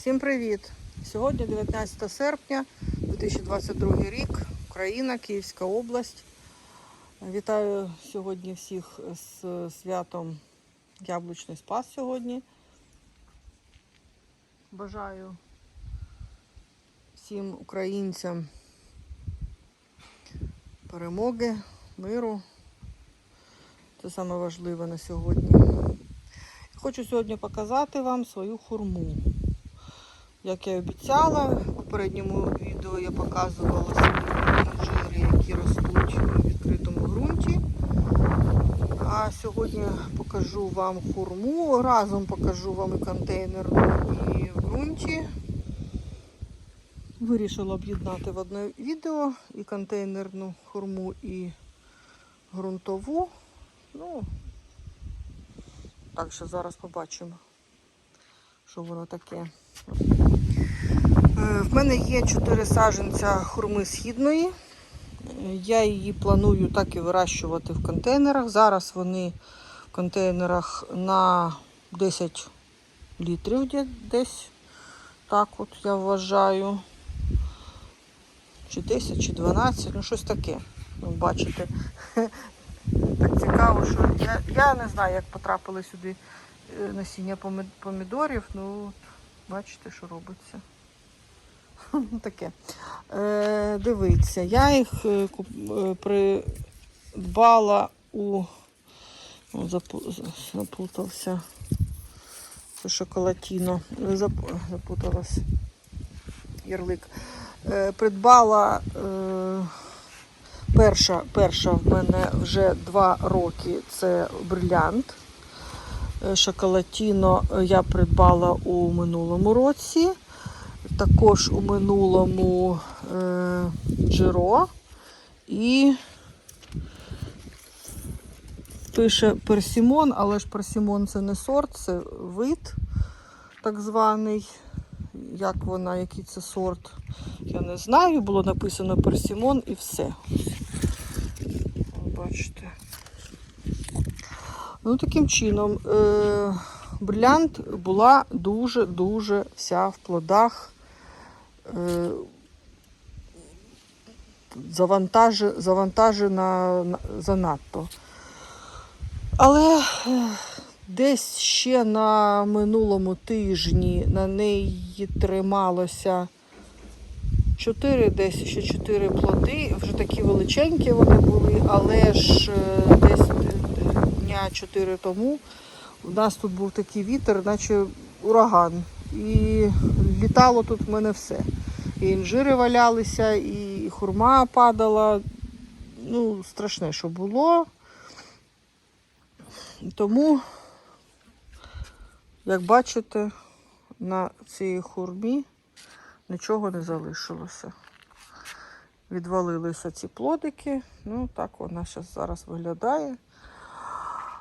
Всім привіт! Сьогодні 19 серпня 2022 рік, Україна, Київська область. Вітаю сьогодні всіх з святом Яблучний Спас сьогодні. Бажаю всім українцям перемоги, миру. Це саме важливе на сьогодні. Хочу сьогодні показати вам свою хурму. Як я і обіцяла, в попередньому відео я показувала свої інжири, які ростуть у відкритому ґрунті. А сьогодні покажу вам хурму, разом покажу вам і контейнерну, і в ґрунті. Вирішила об'єднати в одне відео і контейнерну хурму, і ґрунтову. Ну, так що зараз побачимо, що воно таке. Е, В мене є 4 саджанця хурми східної. Я її планую так і вирощувати в контейнерах. Зараз вони в контейнерах на 10 літрів десь. Так от я вважаю. Чи 10, чи 12, ну щось таке. Ну, бачите. Так цікаво, що я, я не знаю, як потрапили сюди е, насіння помідорів. Ну, бачите, що робиться. Ну, Таке. Е, дивіться, я їх е, е, придбала у. О, запутався. Це шоколатіно. Зап- Запуталась. Ярлик. Е, придбала. Е, Перша, перша в мене вже два роки це брилянт. Е, Шоколатіно я придбала у минулому році. Також у минулому е, джеро. І пише персімон, але ж персімон це не сорт, це вид так званий. Як вона, який це сорт, я не знаю. Було написано персімон і все. Бачите. Ну, таким чином, е- брилянт була дуже-дуже вся в плодах. Е- завантажена занадто. Але е, десь ще на минулому тижні на неї трималося 4, десь ще 4 плоди, вже такі величенькі вони були, але ж е, десь дня 4 тому у нас тут був такий вітер, наче ураган. І літало тут в мене все. І інжири валялися, і хурма падала. Ну, страшне, що було. Тому, як бачите, на цій хурмі нічого не залишилося. Відвалилися ці плодики. Ну, так вона зараз, виглядає.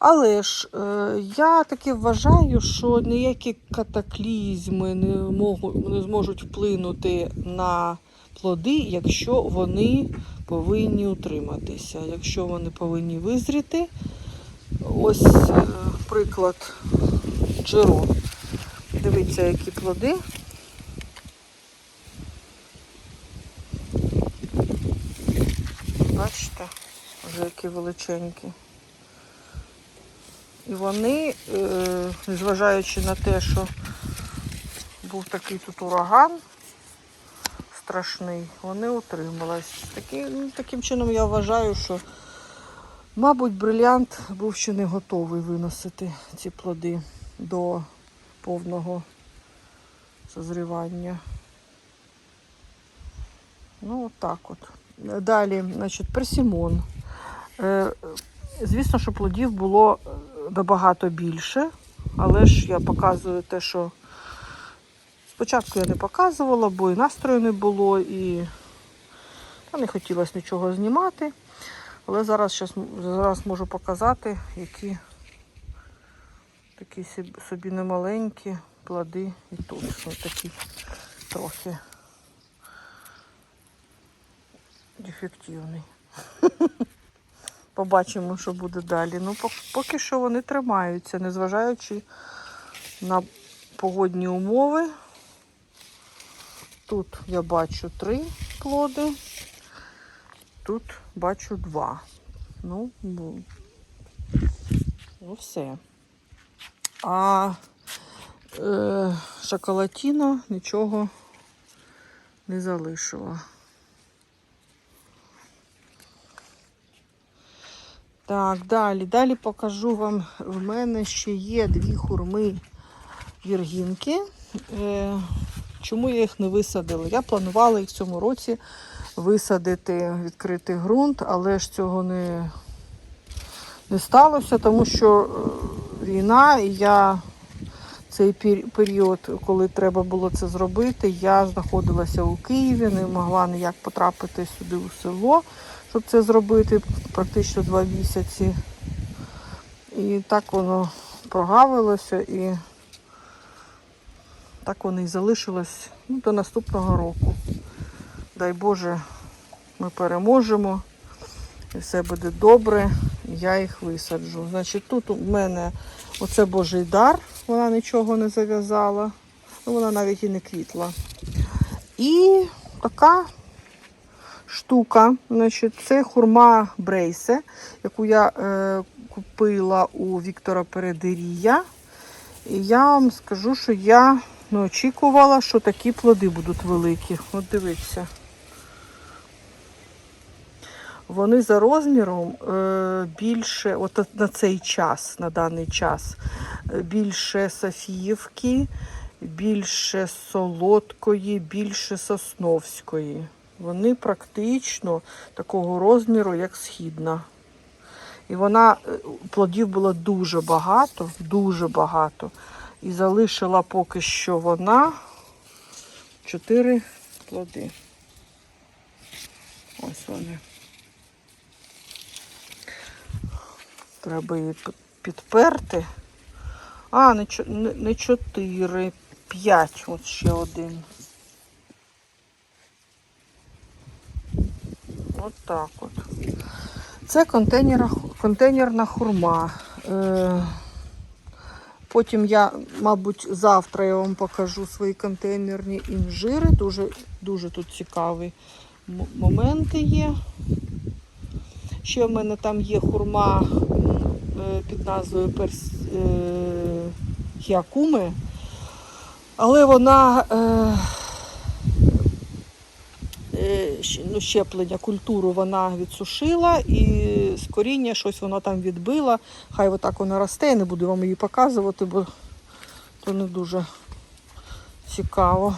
Але ж е, я таки вважаю, що ніякі катаклізми не, можуть, не зможуть вплинути на плоди, якщо вони повинні утриматися, якщо вони повинні визріти. Ось е, приклад джеро. Дивіться, які плоди. Бачите, вже які величенькі. І вони, незважаючи на те, що був такий тут ураган страшний, вони утримались. Такі, ну, таким чином я вважаю, що, мабуть, брилянт був ще не готовий виносити ці плоди до повного созрівання. Ну, от так от. Далі, значить, персимон. Е, звісно, що плодів було е, набагато більше, але ж я показую те, що спочатку я не показувала, бо і настрою не було, і не хотілося нічого знімати. Але зараз, зараз можу показати, які такі собі немаленькі плоди і тут. Ось такі трохи дефективний. Побачимо, що буде далі. Ну, поки що вони тримаються, незважаючи на погодні умови. Тут я бачу три плоди, тут бачу два. Ну, ну все. А е, шоколатіна нічого не залишила. Так, далі. Далі покажу вам. В мене ще є дві хурми віргінки. Е, чому я їх не висадила? Я планувала їх в цьому році висадити відкритий ґрунт, але ж цього не, не сталося, тому що е, війна, і я цей період, коли треба було це зробити, я знаходилася у Києві, не могла ніяк потрапити сюди у село, щоб це зробити практично два місяці. І так воно прогавилося і так воно і залишилось ну, до наступного року. Дай Боже, ми переможемо і все буде добре. Я їх висаджу. Значить, тут у мене оце Божий дар, вона нічого не зав'язала, ну, вона навіть і не квітла. І така штука, значить, це хурма Брейсе, яку я е, купила у Віктора Передирія. І я вам скажу, що я не очікувала, що такі плоди будуть великі. От дивіться. Вони за розміром е, більше, от на цей час, на даний час, е, більше Софіївки, більше солодкої, більше сосновської. Вони практично такого розміру, як східна. І вона е, плодів було дуже багато, дуже багато. І залишила поки що вона чотири плоди. Ось вони. Треба її підперти. А, не, чо- не, не чотири, п'ять. От ще один. От так от. Це контейнера, контейнерна хурма. Е, потім я, мабуть, завтра я вам покажу свої контейнерні інжири. Дуже, дуже тут цікаві моменти є. Ще в мене там є хурма е, під назвою перс е, хіакуми, але вона е, ну, щеплення, культуру вона відсушила і з коріння щось вона там відбила. Хай отак вона росте, я не буду вам її показувати, бо то не дуже цікаво.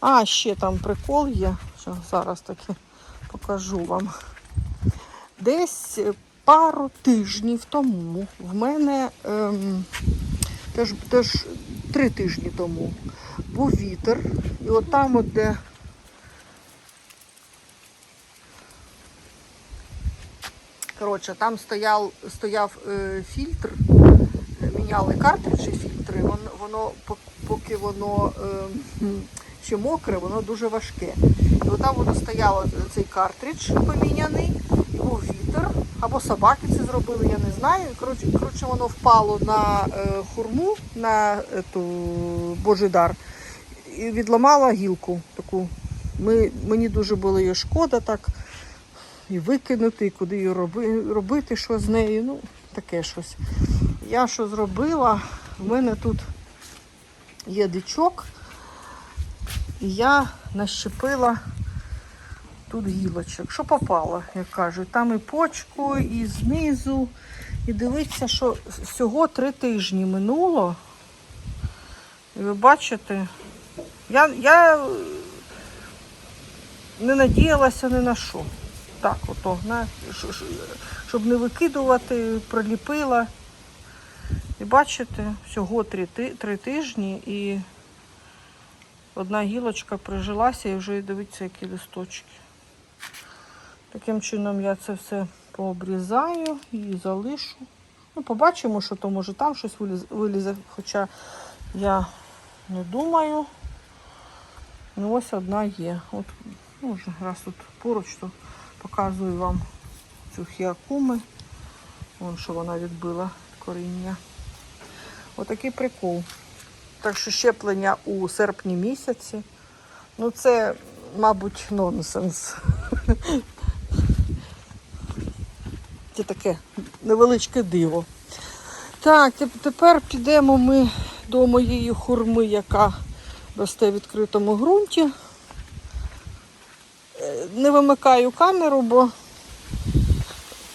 А, ще там прикол є. Що зараз таки покажу вам. Десь пару тижнів тому в мене ем, теж, теж три тижні тому був вітер. І от там, от де коротше, там стояв, стояв е, фільтр, е, міняли картриджі фільтри, воно, воно поки воно е, ще мокре, воно дуже важке. І там воно стояло цей картридж поміняний, і був вітер, або собаки це зробили, я не знаю. Коротше, коротше воно впало на е, хурму, на ету, Божий дар, і відламало гілку таку. Ми, мені дуже було її шкода так. І викинути, і куди її роби, робити, що з нею. Ну, таке щось. Я що зробила? В мене тут є дичок, і я нащепила тут гілочок. Що попало, як кажуть. Там і почку, і знизу. І дивіться, що всього три тижні минуло. І ви бачите, я, я не надіялася ні на що. Так, ото, на, щоб не викидувати, приліпила. І бачите, всього три, три тижні і одна гілочка прижилася і вже дивіться, які листочки. Таким чином я це все пообрізаю і залишу. Ну, побачимо, що то може там щось виліз- вилізе, хоча я не думаю. Ну ось одна є. От, ну, раз тут поруч, то показую вам цю хіакуми. Вон що вона відбила коріння. Отакий прикол. Так що щеплення у серпні місяці. Ну, це, мабуть, нонсенс. Це таке невеличке диво. Так, тепер підемо ми до моєї хурми, яка росте в відкритому ґрунті. Не вимикаю камеру, бо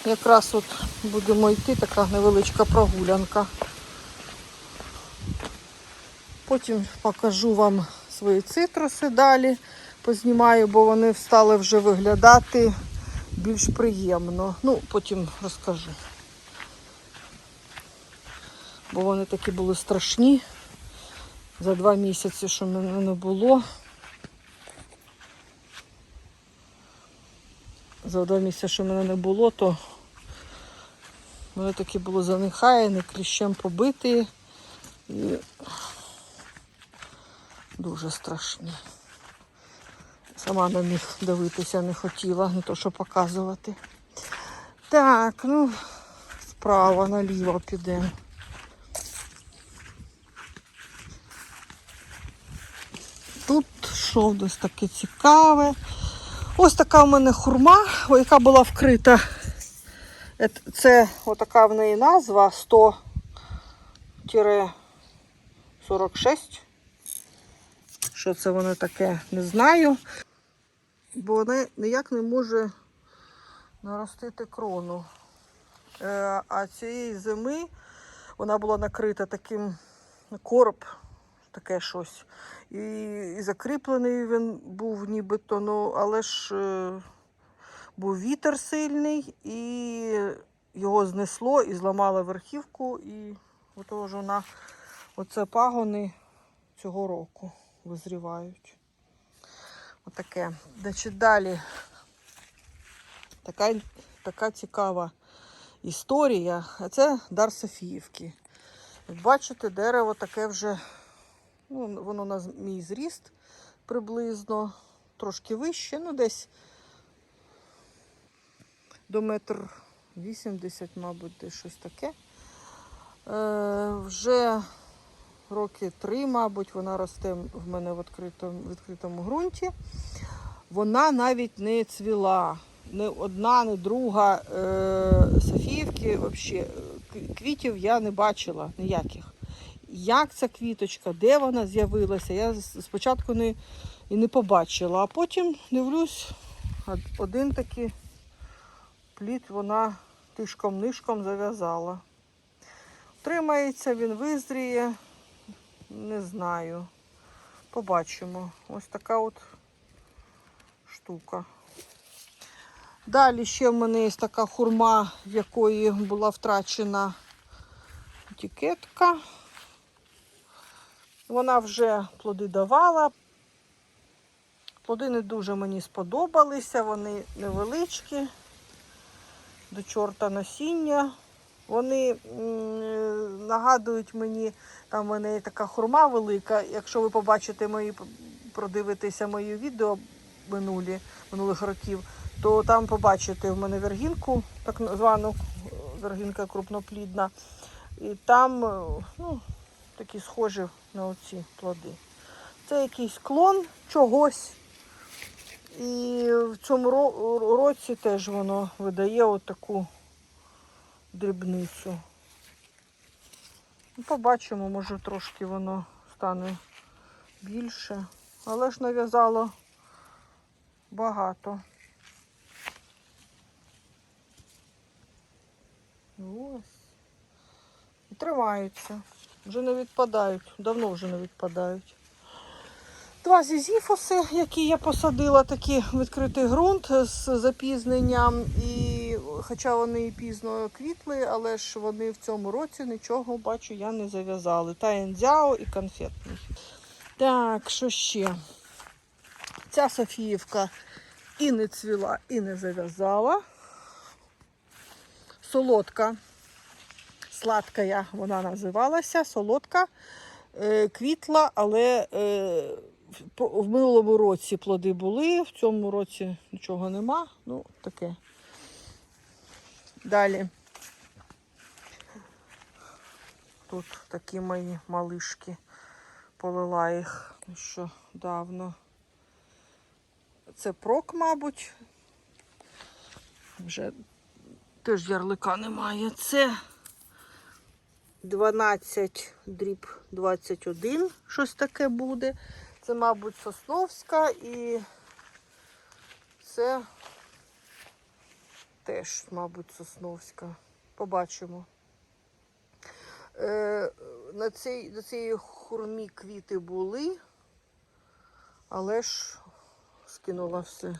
якраз от будемо йти така невеличка прогулянка. Потім покажу вам свої цитруси далі, познімаю, бо вони стали вже виглядати більш приємно. Ну, потім розкажу. Бо вони такі були страшні. За два місяці, що мене не було. За два місяці, що мене не було, то вони такі були занехаяні, кліщем побиті. І дуже страшні. Сама на них дивитися не хотіла, не то що показувати. Так, ну, справа наліво підемо. Тут що нас таке цікаве. Ось така в мене хурма, яка була вкрита. Це отака в неї назва 100-46. Що це воно таке, не знаю. Бо вона ніяк не може наростити крону. Е, А цієї зими вона була накрита таким короб, таке щось. І, і закріплений він був нібито, ну, але ж е, був вітер сильний, і його знесло і зламало верхівку, і ото ж вона, оце пагони цього року визрівають. Отаке. Значить, далі така, така цікава історія. А це дар Софіївки. Бачите, дерево таке вже, ну, воно на мій зріст приблизно, трошки вище, ну десь до метр вісімдесят, мабуть, десь щось таке. Е, вже роки три, мабуть, вона росте в мене в відкритому, відкритому ґрунті. Вона навіть не цвіла. Не одна, не друга е, Софіївки, вообще, к- квітів я не бачила ніяких. Як ця квіточка, де вона з'явилася, я спочатку не, і не побачила, а потім дивлюсь, один такий плід вона тишком-нишком зав'язала. Тримається, він визріє, не знаю. Побачимо. Ось така от штука. Далі ще в мене є така хурма, в якої була втрачена етикетка. Вона вже плоди давала. Плоди не дуже мені сподобалися, вони невеличкі, до чорта насіння. Вони нагадують мені, там в мене є така хурма велика. Якщо ви побачите мої, продивитеся мої відео минулі, минулих років, то там побачите в мене вергінку, так звану вергінка крупноплідна. І там ну, такі схожі на оці плоди. Це якийсь клон чогось. І в цьому році теж воно видає отаку дрібницю. Ну, Побачимо, може трошки воно стане більше. Але ж нав'язало багато. Ось. І тримаються. Вже не відпадають. Давно вже не відпадають. Два зізіфуси, які я посадила, такі відкритий ґрунт з запізненням. І хоча вони і пізно квітли, але ж вони в цьому році нічого, бачу, я не зав'язали. Таєндзяо і конфетний. Так, що ще? Ця Софіївка і не цвіла, і не зав'язала. Солодка, сладкая вона називалася, солодка, е, квітла, але е, в- минулому році плоди були, в цьому році нічого нема. Ну, таке. Далі. Тут такі мої малишки. Полила їх нещодавно. Це прок, мабуть. Вже теж ярлика немає. Це 12 дріб 21, щось таке буде. Це, мабуть, Сосновська і це теж, мабуть, Сосновська. Побачимо. Е, на, цій, на цій хурмі квіти були, але ж скинула все.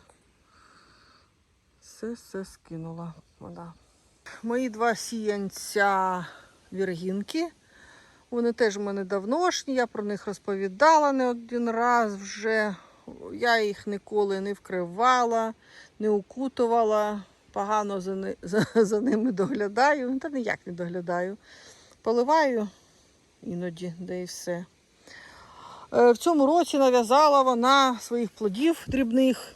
Все, все скинула вона. Мої два сіянця віргінки. Вони теж в мене давношні, я про них розповідала не один раз вже. Я їх ніколи не вкривала, не укутувала, погано за, ни- за, за ними доглядаю. Та ніяк не доглядаю. Поливаю іноді, де і все. Е, В цьому році нав'язала вона своїх плодів дрібних.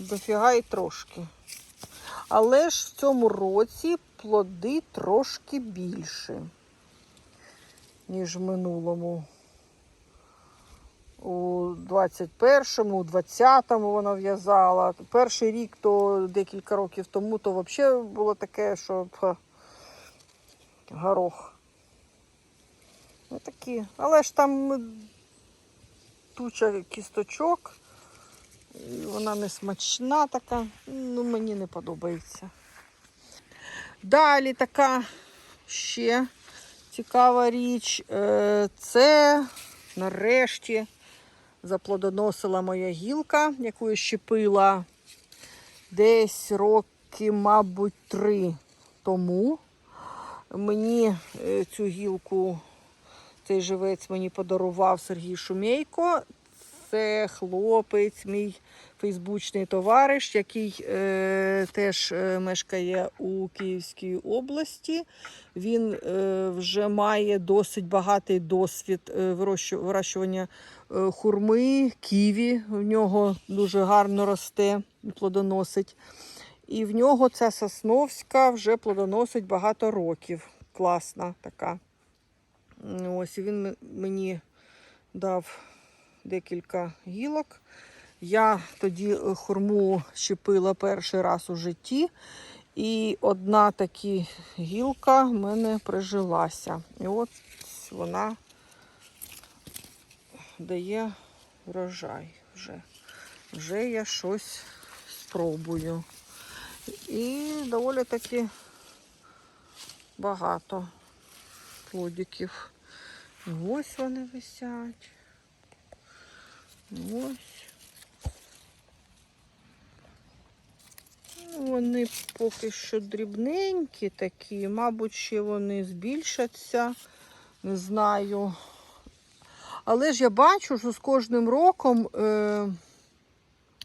Дофіга трошки. Але ж в цьому році плоди трошки більше, ніж в минулому. У 21-му, у 20-му вона в'язала. Перший рік, то декілька років тому, то взагалі було таке, що пх, горох. Ну такі. Але ж там туча кісточок. Вона не смачна така, ну мені не подобається. Далі така ще цікава річ. Е, Це нарешті заплодоносила моя гілка, яку я щепила десь роки, мабуть, три тому. Мені е, цю гілку, цей живець мені подарував Сергій Шумейко. Це хлопець, мій фейсбучний товариш, який е, теж е, мешкає у Київській області. Він е, вже має досить багатий досвід е, вирощу- вирощування е, хурми, ківі. В нього дуже гарно росте плодоносить. І в нього ця сосновська вже плодоносить багато років. Класна така. Ось і він мені дав декілька гілок. Я тоді е, хурму щепила перший раз у житті, і одна така гілка в мене прижилася. І от вона дає врожай вже. Вже я щось спробую. І доволі таки багато плодиків. Ось вони висять. Ось. Ну, Вони поки що дрібненькі такі, мабуть, ще вони збільшаться, не знаю. Але ж я бачу, що з кожним роком е,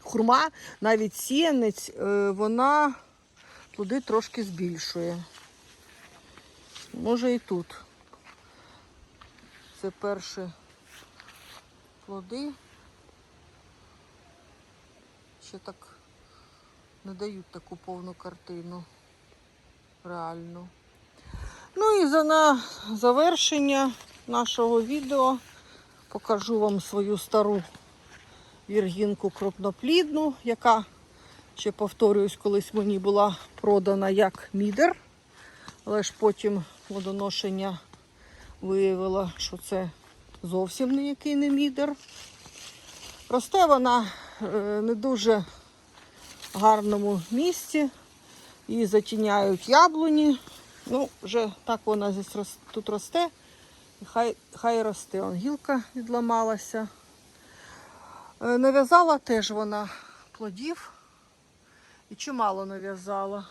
хурма, навіть сіянець, е, вона плоди трошки збільшує. Може і тут. Це перші плоди. Ще так не дають таку повну картину. Реальну. Ну і за на завершення нашого відео покажу вам свою стару віргінку крупноплідну, яка, ще повторююсь, колись мені була продана як мідер. Але ж потім водоношення виявило, що це зовсім ніякий не мідер. Росте вона не дуже гарному місці. Її затіняють яблуні. Ну, вже так вона тут росте. Хай, хай росте. Он гілка відламалася. Е, Нав'язала теж вона плодів. І чимало нав'язала.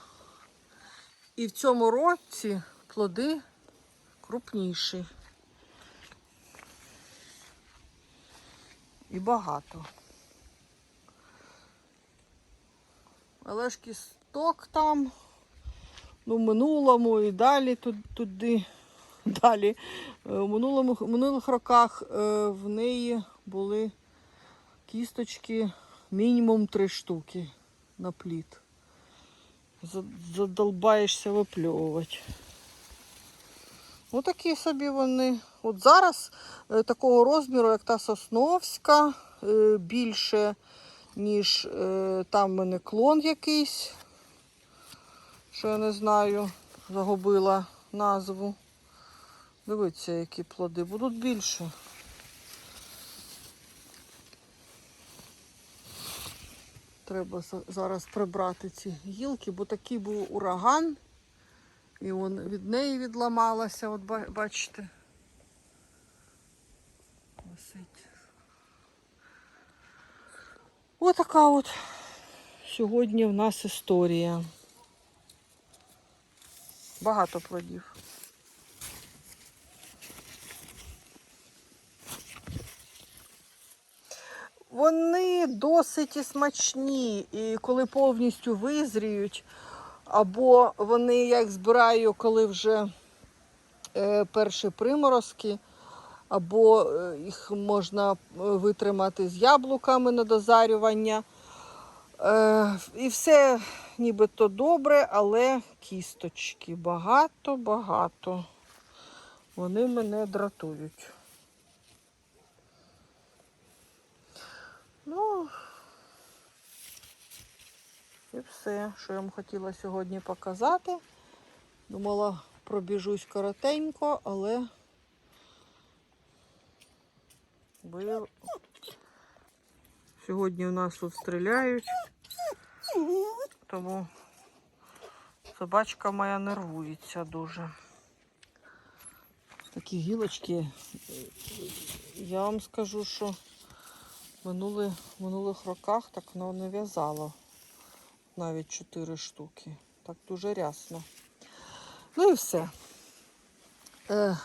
І в цьому році плоди крупніші. І багато. Але ж кісток там, ну, в минулому і далі туди, далі. Е, У минулому, в минулих роках е, в неї були кісточки мінімум три штуки на плід. Задолбаєшся випльовувати. Отакі собі вони. От зараз е, такого розміру, як та сосновська, більше, ніж е, там в мене клон якийсь, що я не знаю, загубила назву. Дивіться, які плоди будуть більше. Треба за- зараз прибрати ці гілки, бо такий був ураган. І он від неї відламалася, от бачите. Отака от сьогодні в нас історія. Багато плодів. Вони досить і смачні, і коли повністю визріють, або вони як збираю, коли вже е, перші приморозки, або е, їх можна е, витримати з яблуками на дозарювання. Е, і все нібито добре, але кісточки багато-багато. Вони мене дратують. Ну, і все, що я вам хотіла сьогодні показати. Думала, пробіжусь коротенько, але ви... сьогодні у нас тут стріляють, тому собачка моя нервується дуже. Такі гілочки, я вам скажу, що в минулих роках так воно не в'язало навіть 4 штуки. Так дуже рясно. Ну і все. Е,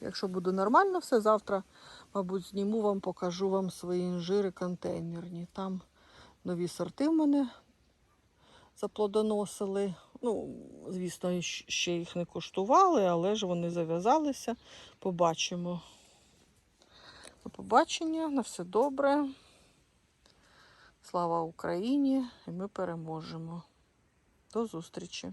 якщо буде нормально все, завтра, мабуть, зніму вам, покажу вам свої інжири контейнерні. Там нові сорти в мене заплодоносили. Ну, звісно, ще їх не коштували, але ж вони зав'язалися. Побачимо. До побачення, на все добре. Слава Україні! І ми переможемо. До зустрічі!